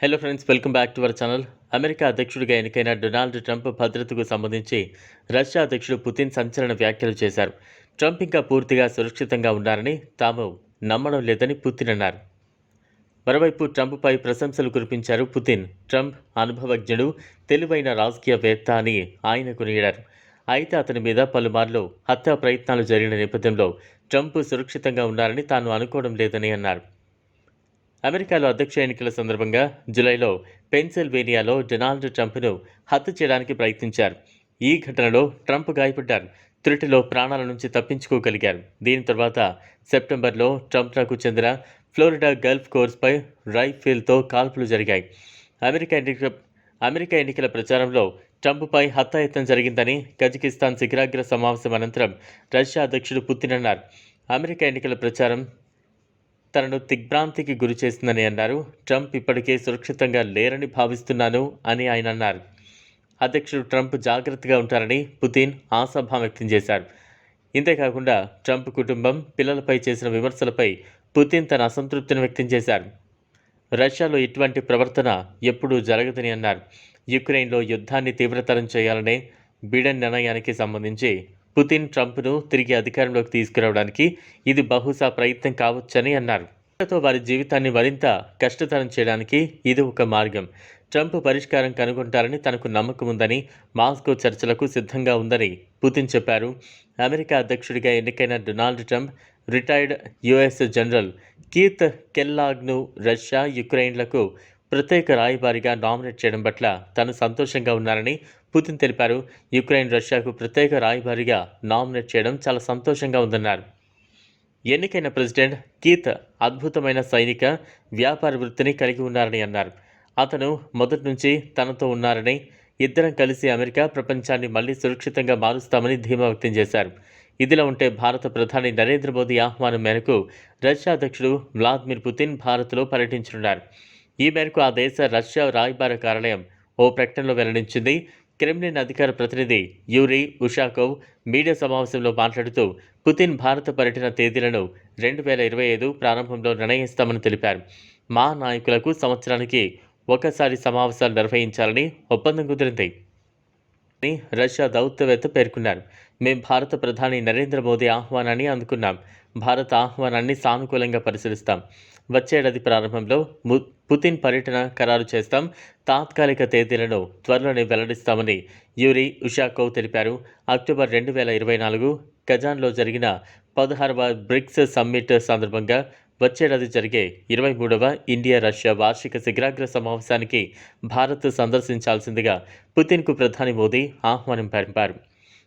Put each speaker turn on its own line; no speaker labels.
Hello friends welcome back to our channel America అధ్యక్షుడిగా ఎన్నికైన Donald Trump భద్రతకు సంబంధించి రష్యా అధ్యక్షుడు పుతిన్ సంచలన వ్యాఖ్యలు చేశారు ట్రంప్ ఇంకా పూర్తిగా సురక్షితంగా ఉన్నారని తాము నమ్మడం లేదని పుతిన్ అన్నారు మరోవైపు ట్రంప్పై ప్రశంసలు కురిపించారు పుతిన్ ట్రంప్ అనుభవజ్ఞుడు తెలివైన రాజకీయవేత్త అని ఆయన కొనియాడారు అయితే అతని మీద పలుమార్లు హత్యా ప్రయత్నాలు జరిగిన నేపథ్యంలో ట్రంప్ సురక్షితంగా ఉన్నారని తాను అనుకోవడం లేదని అన్నారు. అమెరికాలో అధ్యక్ష ఎన్నికల సందర్భంగా జూలైలో పెన్సిల్వేనియాలో డొనాల్డ్ ట్రంప్ను హత్య చేయడానికి ప్రయత్నించారు. ఈ ఘటనలో ట్రంప్ గాయపడ్డారు. త్రుటిలో ప్రాణాల నుంచి తప్పించుకోగలిగారు. దీని తర్వాత సెప్టెంబర్లో ట్రంప్నకు చెందిన ఫ్లోరిడా గల్ఫ్ కోర్స్పై రైఫిల్తో కాల్పులు జరిగాయి. అమెరికా ఎన్నిక అమెరికా ఎన్నికల ప్రచారంలో ట్రంప్పై హత్యాయత్నం జరిగిందని కజకిస్తాన్ శిఖరాగ్ర సమావేశం అనంతరం రష్యా అధ్యక్షుడు పుతిన్ అన్నారు. అమెరికా ఎన్నికల ప్రచారం తనను దిగ్భ్రాంతికి గురి చేసిందని అన్నారు. ట్రంప్ ఇప్పటికే సురక్షితంగా లేరని భావిస్తున్నాను అని ఆయన అన్నారు. అధ్యక్షుడు ట్రంప్ జాగ్రత్తగా ఉంటారని పుతిన్ ఆశాభావం వ్యక్తం చేశారు. ఇంతేకాకుండా ట్రంప్ కుటుంబం పిల్లలపై చేసిన విమర్శలపై పుతిన్ తన అసంతృప్తిని వ్యక్తం చేశారు. రష్యాలో ఇటువంటి ప్రవర్తన ఎప్పుడూ జరగదని అన్నారు. యుక్రెయిన్లో యుద్ధాన్ని తీవ్రతరం చేయాలనే బిడెన్ నిర్ణయానికి సంబంధించి పుతిన్ ట్రంప్ను తిరిగి అధికారంలోకి తీసుకురావడానికి ఇది బహుశా ప్రయత్నం కావచ్చని అన్నారు. తో వారి జీవితాన్ని మరింత కష్టతరం చేయడానికి ఇది ఒక మార్గం. ట్రంప్ పరిష్కారం కనుగొంటారని తనకు నమ్మకం ఉందని మాస్కో చర్చలకు సిద్ధంగా ఉందని పుతిన్ చెప్పారు. అమెరికా అధ్యక్షుడిగా ఎన్నికైన Donald Trump retired US general Keith కెల్లాగ్ను Russia యుక్రెయిన్లకు ప్రత్యేక రాయబారిగా నామినేట్ చేయడం పట్ల తాను సంతోషంగా ఉన్నారని పుతిన్ తెలిపారు. యుక్రెయిన్ రష్యాకు ప్రత్యేక రాయబారిగా నామినేట్ చేయడం చాలా సంతోషంగా ఉందన్నారు. ఎన్నికైన ప్రెసిడెంట్ కీత్ అద్భుతమైన సైనిక వ్యాపార వృత్తిని కలిగి ఉన్నారని అన్నారు. అతను మొదటి నుంచి తనతో ఉన్నారని ఇద్దరం కలిసి అమెరికా ప్రపంచాన్ని మళ్ళీ సురక్షితంగా మారుస్తామని ధీమా వ్యక్తం చేశారు. ఇదిలా ఉంటే భారత ప్రధాని నరేంద్ర మోదీ ఆహ్వానం మేరకు రష్యా అధ్యక్షుడు వ్లాదిమిర్ పుతిన్ భారత్లో పర్యటించనున్నారు. ఈ మేరకు ఆ దేశ రష్యా రాయబార కార్యాలయం ఓ ప్రకటనలో వెల్లడించింది. క్రెమ్లిన్ అధికార ప్రతినిధి యూరి ఉషాకోవ్ మీడియా సమావేశంలో మాట్లాడుతూ పుతిన్ భారత పర్యటన తేదీలను రెండు వేల ఇరవై ఐదు ప్రారంభంలో నిర్ణయిస్తామని తెలిపారు. మా నాయకులకు సంవత్సరానికి ఒకసారి సమావేశాలు నిర్వహించాలని ఒప్పందం కుదిరింది అని రష్యా దౌత్యవేత్త పేర్కొన్నారు. మేం భారత ప్రధాని నరేంద్ర మోదీ ఆహ్వానాన్ని అందుకున్నాం. భారత ఆహ్వానాన్ని సానుకూలంగా పరిశీలిస్తాం. వచ్చేడాది ప్రారంభంలో. ము- పుతిన్ పర్యటన ఖరారు చేస్తాం. తాత్కాలిక తేదీలను త్వరలోనే వెల్లడిస్తామని యూరి ఉషాకోవ్ తెలిపారు. అక్టోబర్ రెండు వేల ఇరవై నాలుగు కజాన్లో జరిగిన పదహారవ బ్రిక్స్ సమ్మిట్ సందర్భంగా వచ్చేడాది జరిగే ఇరవై మూడవ ఇండియా రష్యా వార్షిక శిఖరాగ్ర సమావేశానికి భారత్ సందర్శించాల్సిందిగా పుతిన్కు ప్రధాని మోదీ ఆహ్వానం పంపారు.